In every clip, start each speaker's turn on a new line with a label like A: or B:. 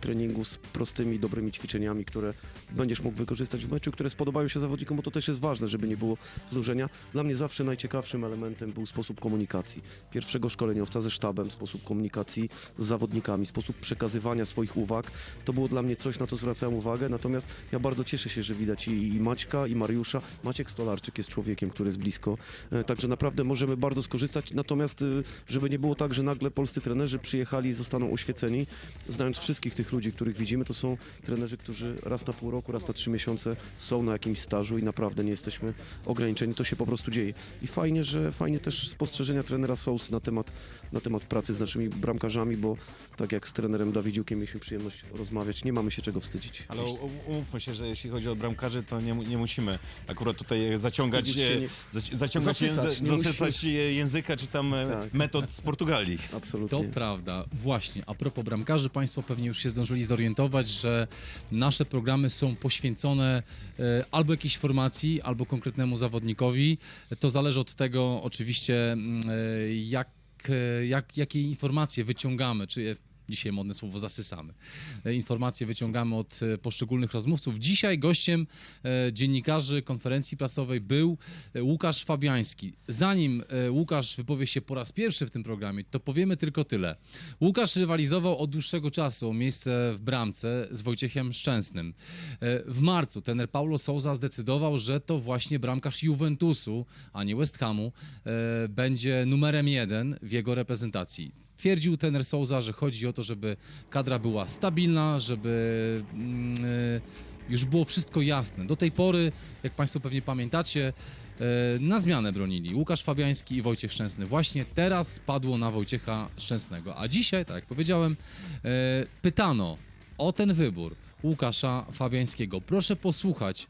A: treningu z prostymi, dobrymi ćwiczeniami, które będziesz mógł wykorzystać w meczu, które spodobają się zawodnikom, bo to też jest ważne, żeby nie było znużenia. Dla mnie zawsze najciekawszym elementem był sposób komunikacji. Pierwszego szkoleniowca ze sztabem, sposób komunikacji z zawodnikami, sposób przekazywania swoich uwag. To było dla mnie coś, na co zwracałem uwagę, natomiast ja bardzo cieszę się, że widać i, i Maćka, i Mariusza. Maciek Stolarczyk jest człowiekiem, który jest blisko, e, także naprawdę możemy bardzo skorzystać, natomiast e, żeby nie było tak, że nagle polscy trenerzy przyjechali i zostaną oświeceni, znając wszystkich tych ludzi, których widzimy, to są trenerzy, którzy raz na pół roku, raz na trzy miesiące są na jakimś stażu i naprawdę nie jesteśmy ograniczeni, to się po prostu dzieje. I fajnie, że fajnie też spostrzeżenia trenera Sous na temat, na temat pracy z naszymi bramkarzami, bo tak jak z trenerem Dawidziukiem mieliśmy przyjemność rozmawiać, nie mamy się czego wstydzić.
B: Ale umówmy się, że jeśli chodzi o bramkarzy, to nie, nie musimy akurat tutaj zaciągać,
A: się
B: e,
A: nie-
B: zaci- zaciągać
A: Zasysać,
B: języ,
A: nie
B: e, języka, czy tam e,
A: Tak.
B: metod z Portugalii.
C: To
A: Absolutnie.
C: prawda. Właśnie, a propos bramkarzy, Państwo pewnie już się zdążyli zorientować, że nasze programy są poświęcone e, albo jakiejś formacji, albo konkretnemu zawodnikowi. To zależy od tego oczywiście, mm, e, jak, e, jak, jakie informacje wyciągamy, czy Dzisiaj modne słowo zasysamy. E, Informacje wyciągamy od e, poszczególnych rozmówców. Dzisiaj gościem e, dziennikarzy konferencji prasowej był Łukasz Fabiański. Zanim Łukasz wypowie się po raz pierwszy w tym programie, to powiemy tylko tyle. Łukasz rywalizował od dłuższego czasu o miejsce w bramce z Wojciechem Szczęsnym. W marcu trener Paulo Souza zdecydował, że to właśnie bramkarz Juventusu, a nie West Hamu, będzie numerem jeden w jego reprezentacji. Twierdził trener Souza, że chodzi o to, żeby kadra była stabilna, żeby mm, e, już było wszystko jasne. Do tej pory, jak Państwo pewnie pamiętacie, e, na zmianę bronili Łukasz Fabiański i Wojciech Szczęsny. Właśnie teraz padło na Wojciecha Szczęsnego. A dzisiaj, tak jak powiedziałem, e, pytano o ten wybór Łukasza Fabiańskiego. Proszę posłuchać,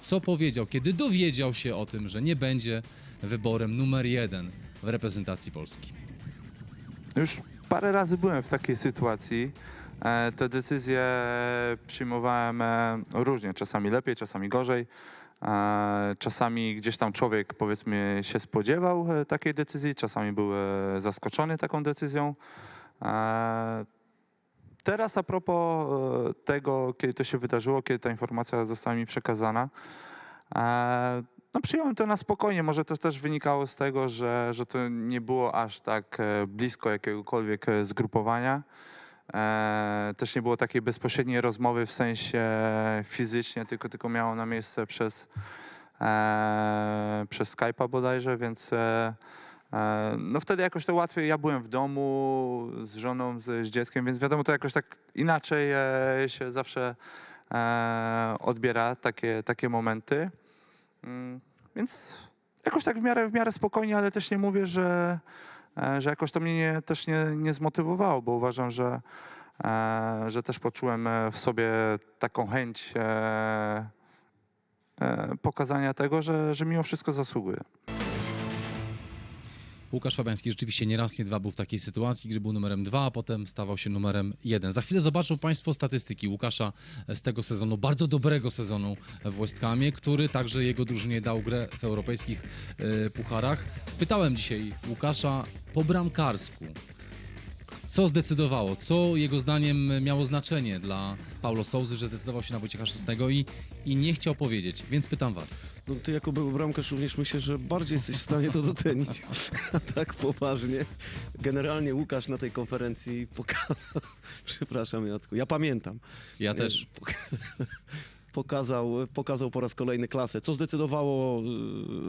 C: co powiedział, kiedy dowiedział się o tym, że nie będzie wyborem numer jeden w reprezentacji Polski.
D: Już parę razy byłem w takiej sytuacji. E, Te decyzje przyjmowałem e, różnie, czasami lepiej, czasami gorzej. E, Czasami gdzieś tam człowiek, powiedzmy, się spodziewał takiej decyzji, czasami był zaskoczony taką decyzją. Teraz a propos tego, kiedy to się wydarzyło, kiedy ta informacja została mi przekazana, no przyjąłem to na spokojnie. Może to też wynikało z tego, że, że to nie było aż tak e, blisko jakiegokolwiek e, zgrupowania. E, też nie było takiej bezpośredniej rozmowy w sensie fizycznie, tylko, tylko miało na miejsce przez, przez Skype'a bodajże, więc no wtedy jakoś to łatwiej. Ja byłem w domu z żoną, z, z dzieckiem, więc wiadomo, to jakoś tak inaczej się zawsze odbiera takie, takie momenty. Mm, Więc jakoś tak w miarę, w miarę spokojnie, ale też nie mówię, że, e, że jakoś to mnie nie, też nie, nie zmotywowało, bo uważam, że, e, że też poczułem e, w sobie taką chęć pokazania tego, że, że mimo wszystko zasługuję.
C: Łukasz Fabiański rzeczywiście nie raz, nie dwa był w takiej sytuacji, gdzie był numerem dwa, a potem stawał się numerem jeden. Za chwilę zobaczą Państwo statystyki Łukasza z tego sezonu, bardzo dobrego sezonu w West Hamie, który także jego drużynie dał grę w europejskich e, pucharach. Pytałem dzisiaj Łukasza po bramkarsku. Co zdecydowało? Co jego zdaniem miało znaczenie dla Paulo Souzy, że zdecydował się na Wojciecha Szystego i, i nie chciał powiedzieć? Więc pytam Was.
A: No, ty jako były bramkarz również myślę, że bardziej jesteś w stanie to docenić. A tak poważnie. Generalnie Łukasz na tej konferencji pokazał... Przepraszam Jacku, ja pamiętam.
C: Ja też.
A: Pokazał, pokazał po raz kolejny klasę. Co zdecydowało, yy,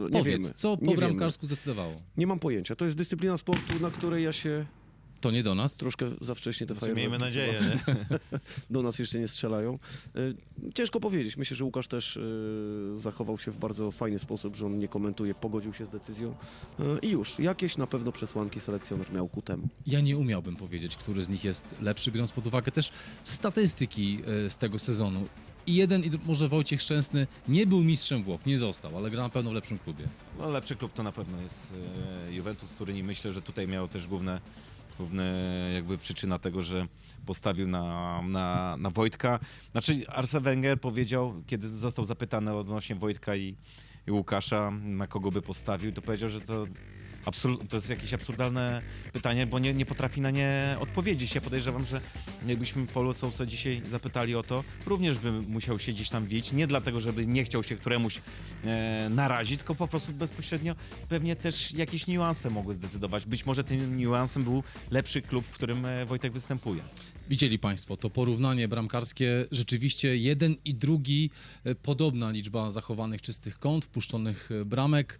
A: nie
C: Powiedz,
A: wiemy.
C: co po
A: nie wiemy.
C: bramkarsku zdecydowało?
A: Nie mam pojęcia. To jest dyscyplina sportu, na której ja się
C: To nie do nas.
A: troszkę za wcześnie te
B: Znaczy, miejmy
A: fajerwerki
B: nadzieję, nie?
A: do nas jeszcze nie strzelają. Y, Ciężko powiedzieć. Myślę, że Łukasz też y, zachował się w bardzo fajny sposób, że on nie komentuje, pogodził się z decyzją. Y, I już, jakieś na pewno przesłanki selekcjoner miał ku temu.
C: Ja nie umiałbym powiedzieć, który z nich jest lepszy, biorąc pod uwagę też statystyki e, z tego sezonu. I jeden, i może Wojciech Szczęsny nie był mistrzem Włoch, nie został, ale gra na pewno w lepszym klubie.
B: No, lepszy klub to na pewno jest e, Juventus Turyn i myślę, że tutaj miał też główne, główne jakby przyczyna tego, że postawił na, na, na Wojtka. Znaczy Arsene Wenger powiedział, kiedy został zapytany odnośnie Wojtka i, i Łukasza, na kogo by postawił, to powiedział, że to absur- to jest jakieś absurdalne pytanie, bo nie, nie potrafi na nie odpowiedzieć. Ja podejrzewam, że jakbyśmy Paulo Sousa dzisiaj zapytali o to, również by musiał siedzieć tam wieć, nie dlatego, żeby nie chciał się któremuś e, narazić, tylko po prostu bezpośrednio pewnie też jakieś niuanse mogły zdecydować. Być może tym niuansem był lepszy klub, w którym e, Wojtek występuje.
C: Widzieli Państwo to porównanie bramkarskie. Rzeczywiście jeden i drugi e, podobna liczba zachowanych czystych kąt, wpuszczonych e, bramek.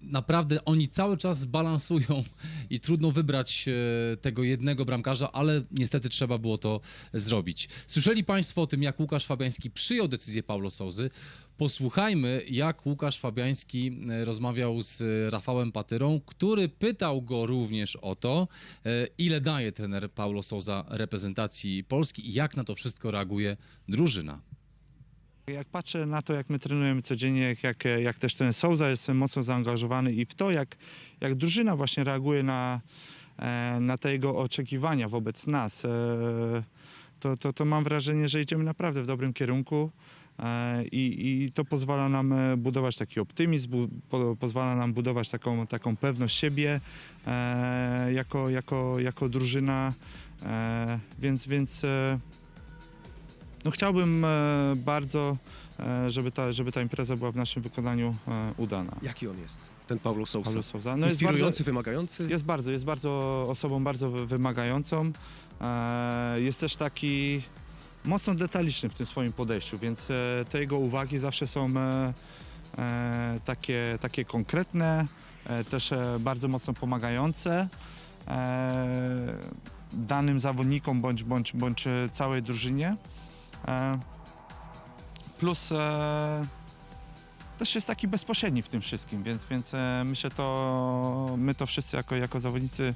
C: Naprawdę oni cały czas balansują i trudno wybrać e, tego jednego bramkarza, ale niestety trzeba było to zrobić. Słyszeli Państwo o tym, jak Łukasz Fabiański przyjął decyzję Paulo Souzy. Posłuchajmy, jak Łukasz Fabiański e, rozmawiał z e, Rafałem Patyrą, który pytał go również o to, e, ile daje trener Paulo Souza reprezentacji Polski i jak na to wszystko reaguje drużyna.
D: Jak patrzę na to, jak my trenujemy codziennie, jak, jak, też ten Souza jest mocno zaangażowany i w to, jak, jak drużyna właśnie reaguje na, na te jego oczekiwania wobec nas, to, to, to mam wrażenie, że idziemy naprawdę w dobrym kierunku. E, I, I to pozwala nam e, budować taki optymizm, bu, po, pozwala nam budować taką, taką pewność siebie e, jako, jako, jako drużyna. E, więc więc e, no chciałbym e, bardzo, żeby, ta, żeby ta impreza była w naszym wykonaniu udana.
A: Jaki on jest, ten Paulo Sousa?
D: Paulo Sousa. No jest
A: Inspirujący,
D: bardzo,
A: wymagający?
D: jest bardzo, jest bardzo osobą bardzo wy- wymagającą. E, jest też taki mocno detaliczny w tym swoim podejściu, więc e, te jego uwagi zawsze są e, e, takie, takie konkretne, też bardzo mocno pomagające danym zawodnikom bądź, bądź, bądź całej drużynie. Plus też jest taki bezpośredni w tym wszystkim, więc, więc e, myślę, to my to wszyscy jako, jako zawodnicy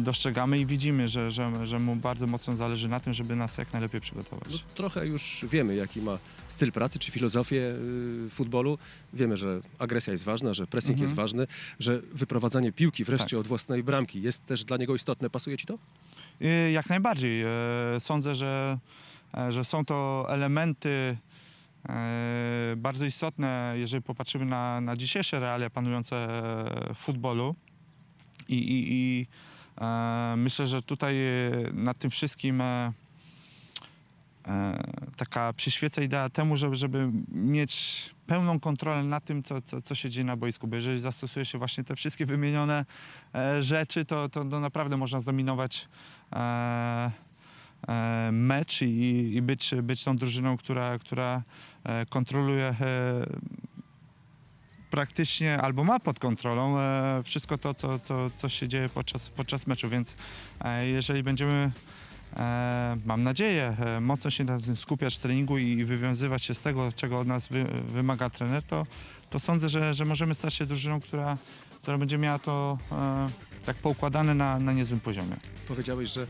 D: dostrzegamy i widzimy, że, że, że mu bardzo mocno zależy na tym, żeby nas jak najlepiej przygotować.
A: No, trochę już wiemy, jaki ma styl pracy czy filozofię y, futbolu. Wiemy, że agresja jest ważna, że pressing
D: Mhm.
A: jest ważny, że wyprowadzanie piłki wreszcie
D: Tak.
A: od własnej bramki jest też dla niego istotne. Pasuje ci to?
D: Y, Jak najbardziej. E, Sądzę, że, e, że są to elementy e, bardzo istotne, jeżeli popatrzymy na, na dzisiejsze realia panujące w futbolu. I, i, i e, myślę, że tutaj e, nad tym wszystkim e, e, taka przyświeca idea temu, żeby, żeby mieć pełną kontrolę nad tym, co, co, co się dzieje na boisku, bo jeżeli zastosuje się właśnie te wszystkie wymienione e, rzeczy, to, to, to naprawdę można zdominować e, e, mecz i, i być, być tą drużyną, która, która e, kontroluje e, praktycznie albo ma pod kontrolą e, wszystko to, co, co, co się dzieje podczas, podczas meczu, więc e, jeżeli będziemy e, mam nadzieję, mocno się na tym skupiać w treningu i wywiązywać się z tego, czego od nas wy, wymaga trener, to, to sądzę, że, że możemy stać się drużyną, która, która będzie miała to e, tak poukładane na, na niezłym poziomie.
A: Powiedziałeś, że,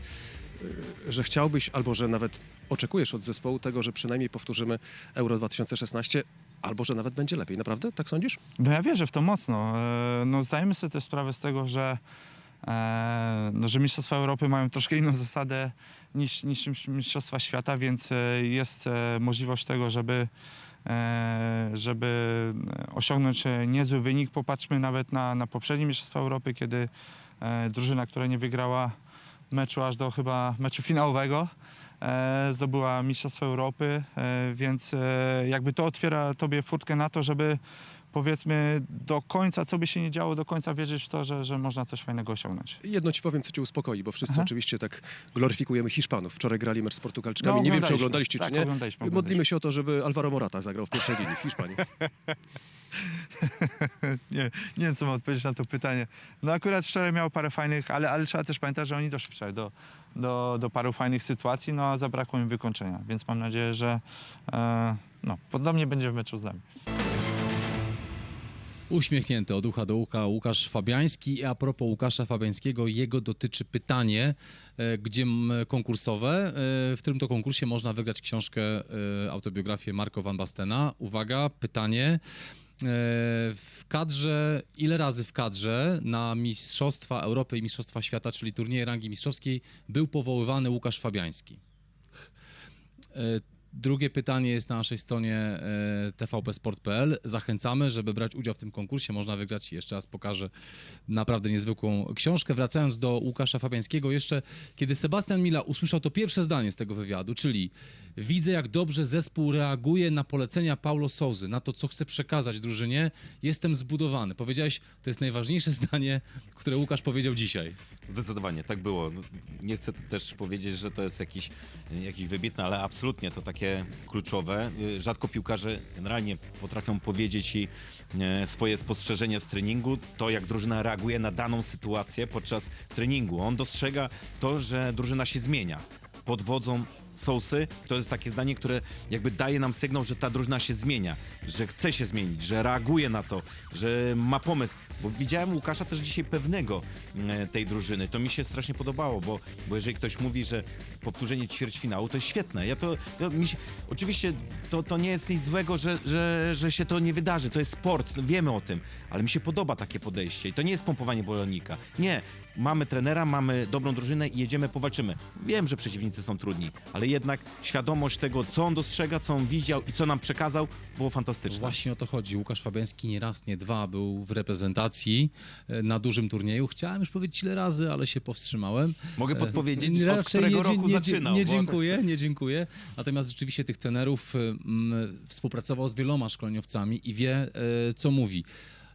A: że chciałbyś albo że nawet oczekujesz od zespołu tego, że przynajmniej powtórzymy Euro 2016, albo że nawet będzie lepiej. Naprawdę? Tak sądzisz?
D: No ja wierzę w to mocno. E, No zdajemy sobie też sprawę z tego, że, e, no, że Mistrzostwa Europy mają troszkę inną zasadę niż, niż Mistrzostwa Świata, więc e, jest możliwość tego, żeby, żeby osiągnąć niezły wynik. Popatrzmy nawet na, na poprzednie Mistrzostwa Europy, kiedy drużyna, która nie wygrała meczu aż do chyba meczu finałowego, zdobyła Mistrzostwo Europy, e, więc e, jakby to otwiera tobie furtkę na to, żeby powiedzmy do końca, co by się nie działo, do końca wierzyć w to, że, że można coś fajnego osiągnąć.
A: Jedno ci powiem, co cię uspokoi, bo wszyscy
D: Aha.
A: oczywiście tak gloryfikujemy Hiszpanów. Wczoraj grali mecz z Portugalczykami.
D: No,
A: nie wiem, czy oglądaliście,
D: Tak,
A: czy nie.
D: oglądaliśmy,
A: Modlimy
D: oglądaliśmy.
A: się o to, żeby Alvaro Morata zagrał w pierwszej linii w Hiszpanii.
D: Nie, nie wiem, co mam odpowiedzieć na to pytanie. No akurat wczoraj miał parę fajnych, ale, ale trzeba też pamiętać, że oni doszli wczoraj do, do, do paru fajnych sytuacji, no a zabrakło im wykończenia, więc mam nadzieję, że e, no, podobnie będzie w meczu z nami.
C: Uśmiechnięty od ucha do ucha Łukasz Fabiański. I a propos Łukasza Fabiańskiego, jego dotyczy pytanie, e, gdzie konkursowe. E, W którym to konkursie można wygrać książkę, e, autobiografię Marco Van Bastena. Uwaga, pytanie. E, W kadrze, ile razy w kadrze na Mistrzostwa Europy i Mistrzostwa Świata, czyli turnieje rangi mistrzowskiej, był powoływany Łukasz Fabiański? Drugie pytanie jest na naszej stronie e, tvpsport.pl. Zachęcamy, żeby brać udział w tym konkursie. Można wygrać, jeszcze raz pokażę, naprawdę niezwykłą książkę. Wracając do Łukasza Fabiańskiego, jeszcze kiedy Sebastian Mila usłyszał to pierwsze zdanie z tego wywiadu, czyli widzę jak dobrze zespół reaguje na polecenia Paulo Souzy, na to, co chce przekazać drużynie, jestem zbudowany. Powiedziałeś, to jest najważniejsze zdanie, które Łukasz powiedział dzisiaj.
B: Zdecydowanie, tak było. No, Nie chcę też powiedzieć, że to jest jakiś, jakiś wybitny, ale absolutnie to takie kluczowe. Y, Rzadko piłkarze generalnie potrafią powiedzieć i e, swoje spostrzeżenia z treningu, to jak drużyna reaguje na daną sytuację podczas treningu. On dostrzega to, że drużyna się zmienia pod wodzą Sousy, to jest takie zdanie, które jakby daje nam sygnał, że ta drużyna się zmienia, że chce się zmienić, że reaguje na to, że ma pomysł. Bo widziałem Łukasza też dzisiaj pewnego e, tej drużyny. To mi się strasznie podobało, bo, bo jeżeli ktoś mówi, że powtórzenie ćwierćfinału, to jest świetne. Ja to, ja, się, oczywiście to, to nie jest nic złego, że, że, że się to nie wydarzy. To jest sport, wiemy o tym, ale mi się podoba takie podejście i to nie jest pompowanie bolonika. Nie, mamy trenera, mamy dobrą drużynę i jedziemy, powalczymy. Wiem, że przeciwnicy są trudni, ale jednak świadomość tego, co on dostrzega, co on widział i co nam przekazał, było fantastyczne.
C: Właśnie o to chodzi. Łukasz Fabiański nie raz, nie dwa był w reprezentacji e, na dużym turnieju. Chciałem już powiedzieć ile razy, ale się powstrzymałem.
B: Mogę podpowiedzieć,
C: E,
B: od
C: raczej
B: którego
C: nie,
B: roku
C: nie,
B: zaczynał.
C: Nie
B: bo-
C: dziękuję, nie dziękuję. Natomiast rzeczywiście tych trenerów e, mm, współpracował z wieloma szkoleniowcami i wie, co mówi.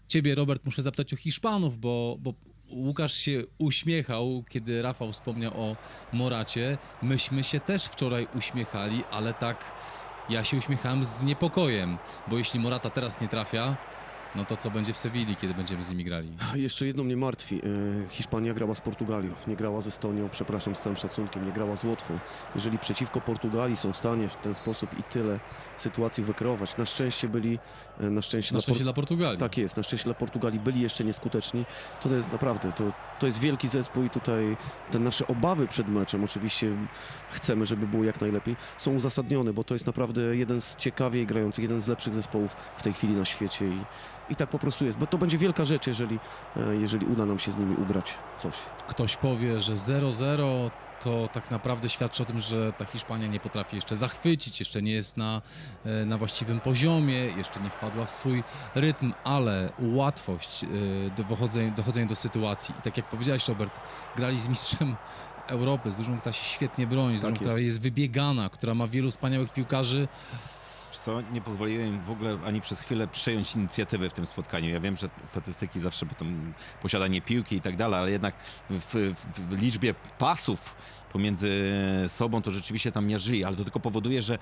C: Ciebie, Robert, muszę zapytać o Hiszpanów, bo, bo Łukasz się uśmiechał, kiedy Rafał wspomniał o Moracie. Myśmy się też wczoraj uśmiechali, ale tak ja się uśmiechałem z niepokojem, bo jeśli Morata teraz nie trafia, no to co będzie w Sewilli, kiedy będziemy z nimi grali?
A: Jeszcze jedno mnie martwi. E, Hiszpania grała z Portugalią, nie grała z Estonią, przepraszam, z całym szacunkiem, nie grała z Łotwą. Jeżeli przeciwko Portugalii są w stanie w ten sposób i tyle sytuacji wykreować, na szczęście byli, e, na szczęście,
C: Na
A: dla
C: szczęście
A: Por-
C: dla Portugalii.
A: Tak jest, na szczęście dla Portugalii byli jeszcze nieskuteczni. To jest naprawdę, to, to jest wielki zespół i tutaj te nasze obawy przed meczem, oczywiście chcemy, żeby było jak najlepiej, są uzasadnione, bo to jest naprawdę jeden z ciekawiej grających, jeden z lepszych zespołów w tej chwili na świecie i, i tak po prostu jest, bo to będzie wielka rzecz, jeżeli, e, jeżeli uda nam się z nimi ugrać coś.
C: Ktoś powie, że 0-0 to tak naprawdę świadczy o tym, że ta Hiszpania nie potrafi jeszcze zachwycić, jeszcze nie jest na, e, na właściwym poziomie, jeszcze nie wpadła w swój rytm, ale łatwość e, dochodzenia, dochodzenia do sytuacji. I tak jak powiedziałeś, Robert, grali z mistrzem Europy, z drużyną, która się świetnie broni, z
A: Tak
C: która
A: jest.
C: jest wybiegana, która ma wielu wspaniałych piłkarzy.
B: Co, nie pozwoliłem im w ogóle ani przez chwilę przejąć inicjatywy w tym spotkaniu. Ja wiem, że statystyki zawsze potem posiadanie piłki i tak dalej, ale jednak w, w, liczbie pasów pomiędzy sobą to rzeczywiście tam nie żyje, ale to tylko powoduje, że e,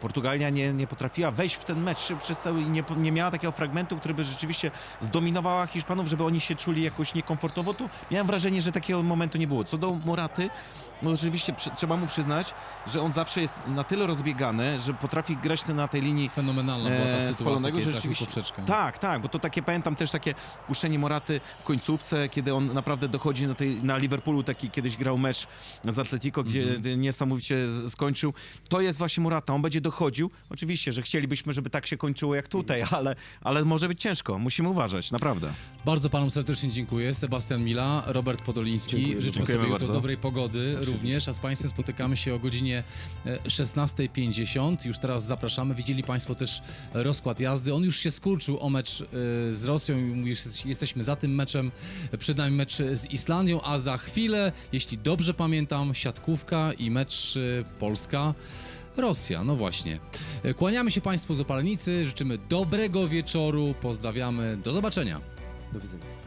B: Portugalia nie, nie potrafiła wejść w ten mecz przez cały i nie, nie miała takiego fragmentu, który by rzeczywiście zdominowała Hiszpanów, żeby oni się czuli jakoś niekomfortowo. To miałem wrażenie, że takiego momentu nie było. Co do Moraty, no rzeczywiście przy, trzeba mu przyznać, że on zawsze jest na tyle rozbiegany, że potrafi grać na tej linii
C: Fenomenalna była ta
B: e,
C: sytuacja, kiedy
B: rzeczywiście...
C: poprzeczkę.
B: Tak, tak, bo to takie, pamiętam też takie puszczenie Moraty w końcówce, kiedy on naprawdę dochodzi na, tej, na Liverpoolu, taki kiedyś grał mecz z Atletico, gdzie
C: Mhm.
B: niesamowicie skończył. To jest właśnie Morata, on będzie dochodził. Oczywiście, że chcielibyśmy, żeby tak się kończyło jak tutaj, ale, ale może być ciężko, musimy uważać, naprawdę.
C: Bardzo panom serdecznie dziękuję. Sebastian Mila, Robert Podoliński.
A: Dziękuję.
C: Życzymy sobie jutro dobrej pogody
B: Oczywiście.
C: również, a z Państwem spotykamy się o godzinie e, 16.50. Już teraz zapraszamy. Widzieli Państwo też rozkład jazdy. On już się skurczył o mecz e, z Rosją. Już jesteśmy za tym meczem. Przed nami mecz z Islandią, a za chwilę, jeśli dobrze pamiętam, siatkówka i mecz e, Polska. Rosja, no właśnie. Kłaniamy się Państwu z Opalnicy, życzymy dobrego wieczoru, pozdrawiamy, do zobaczenia.
A: Do widzenia.